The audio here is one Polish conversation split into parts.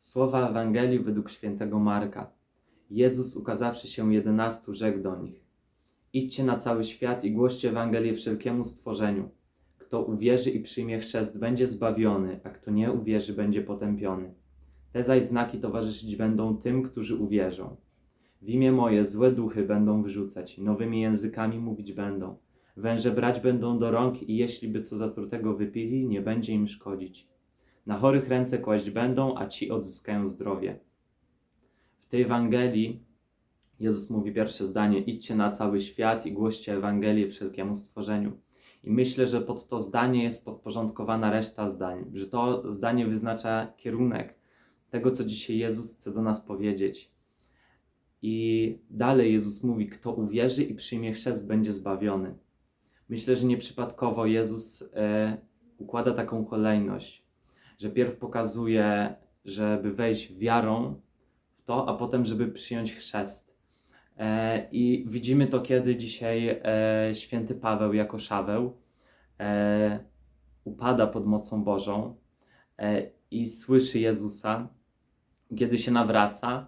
Słowa Ewangelii według świętego Marka. Jezus ukazawszy się jedenastu, rzekł do nich: Idźcie na cały świat i głoście Ewangelię wszelkiemu stworzeniu. Kto uwierzy i przyjmie chrzest, będzie zbawiony, a kto nie uwierzy, będzie potępiony. Te zaś znaki towarzyszyć będą tym, którzy uwierzą. W imię moje złe duchy będą wyrzucać, nowymi językami mówić będą. Węże brać będą do rąk i jeśli by co zatrutego wypili, nie będzie im szkodzić. Na chorych ręce kłaść będą, a ci odzyskają zdrowie. W tej Ewangelii Jezus mówi pierwsze zdanie: idźcie na cały świat i głoście Ewangelię wszelkiemu stworzeniu. I myślę, że pod to zdanie jest podporządkowana reszta zdań, że to zdanie wyznacza kierunek tego, co dzisiaj Jezus chce do nas powiedzieć. I dalej Jezus mówi: Kto uwierzy i przyjmie chrzest, będzie zbawiony. Myślę, że nieprzypadkowo Jezus e, układa taką kolejność, że pierw pokazuje, żeby wejść wiarą w to, a potem, żeby przyjąć chrzest. E, I widzimy to, kiedy dzisiaj e, święty Paweł jako Szaweł e, upada pod mocą Bożą e, i słyszy Jezusa. Kiedy się nawraca,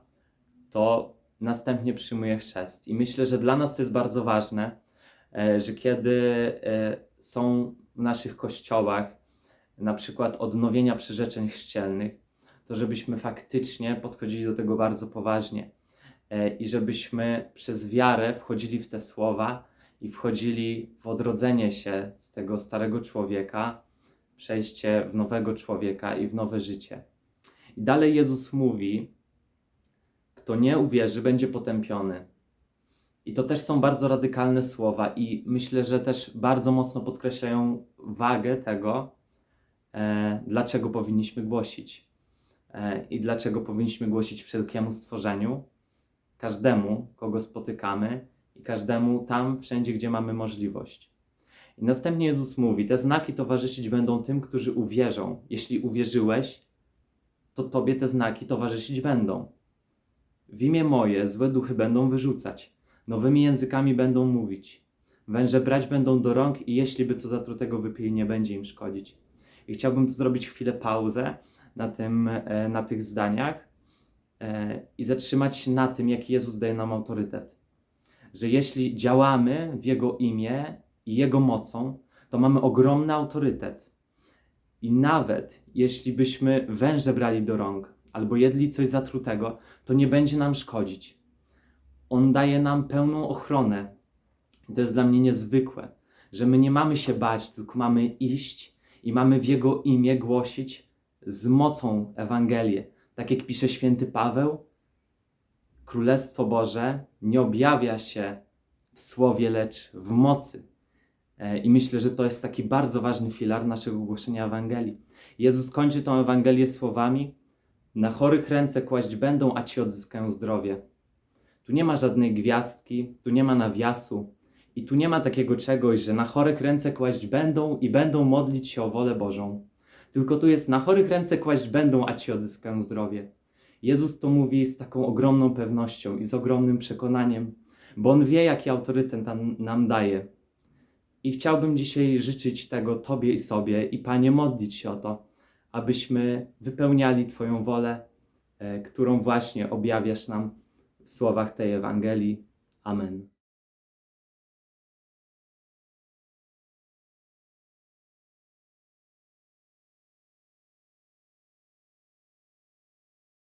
to następnie przyjmuje chrzest. I myślę, że dla nas to jest bardzo ważne, e, że kiedy e, są w naszych kościołach na przykład odnowienia przyrzeczeń chrzcielnych, to żebyśmy faktycznie podchodzili do tego bardzo poważnie e, i żebyśmy przez wiarę wchodzili w te słowa i wchodzili w odrodzenie się z tego starego człowieka, przejście w nowego człowieka i w nowe życie. I dalej Jezus mówi, kto nie uwierzy, będzie potępiony. I to też są bardzo radykalne słowa, i myślę, że też bardzo mocno podkreślają wagę tego, dlaczego powinniśmy głosić. E, I dlaczego powinniśmy głosić wszelkiemu stworzeniu, każdemu, kogo spotykamy, i każdemu tam, wszędzie, gdzie mamy możliwość. I następnie Jezus mówi: Te znaki towarzyszyć będą tym, którzy uwierzą. Jeśli uwierzyłeś, to tobie te znaki towarzyszyć będą. W imię moje złe duchy będą wyrzucać, nowymi językami będą mówić, węże brać będą do rąk i jeśli by co zatrutego wypili, nie będzie im szkodzić. I chciałbym tu zrobić chwilę pauzę na, tym, e, na tych zdaniach e, i zatrzymać się na tym, jaki Jezus daje nam autorytet. Że jeśli działamy w Jego imię i Jego mocą, to mamy ogromny autorytet. I nawet jeśli byśmy węże brali do rąk albo jedli coś zatrutego, to nie będzie nam szkodzić. On daje nam pełną ochronę. To jest dla mnie niezwykłe, że my nie mamy się bać, tylko mamy iść i mamy w Jego imię głosić z mocą Ewangelię. Tak jak pisze święty Paweł, Królestwo Boże nie objawia się w słowie, lecz w mocy. E, I myślę, że to jest taki bardzo ważny filar naszego głoszenia Ewangelii. Jezus kończy tą Ewangelię słowami: Na chorych ręce kłaść będą, a ci odzyskają zdrowie. Tu nie ma żadnej gwiazdki, tu nie ma nawiasu i tu nie ma takiego czegoś, że na chorych ręce kłaść będą i będą modlić się o wolę Bożą. Tylko tu jest: Na chorych ręce kłaść będą, a ci odzyskają zdrowie. Jezus to mówi z taką ogromną pewnością i z ogromnym przekonaniem, bo on wie, jaki autorytet nam, daje. I chciałbym dzisiaj życzyć tego Tobie i sobie, i Panie, modlić się o to, abyśmy wypełniali Twoją wolę, e, którą właśnie objawiasz nam w słowach tej Ewangelii. Amen.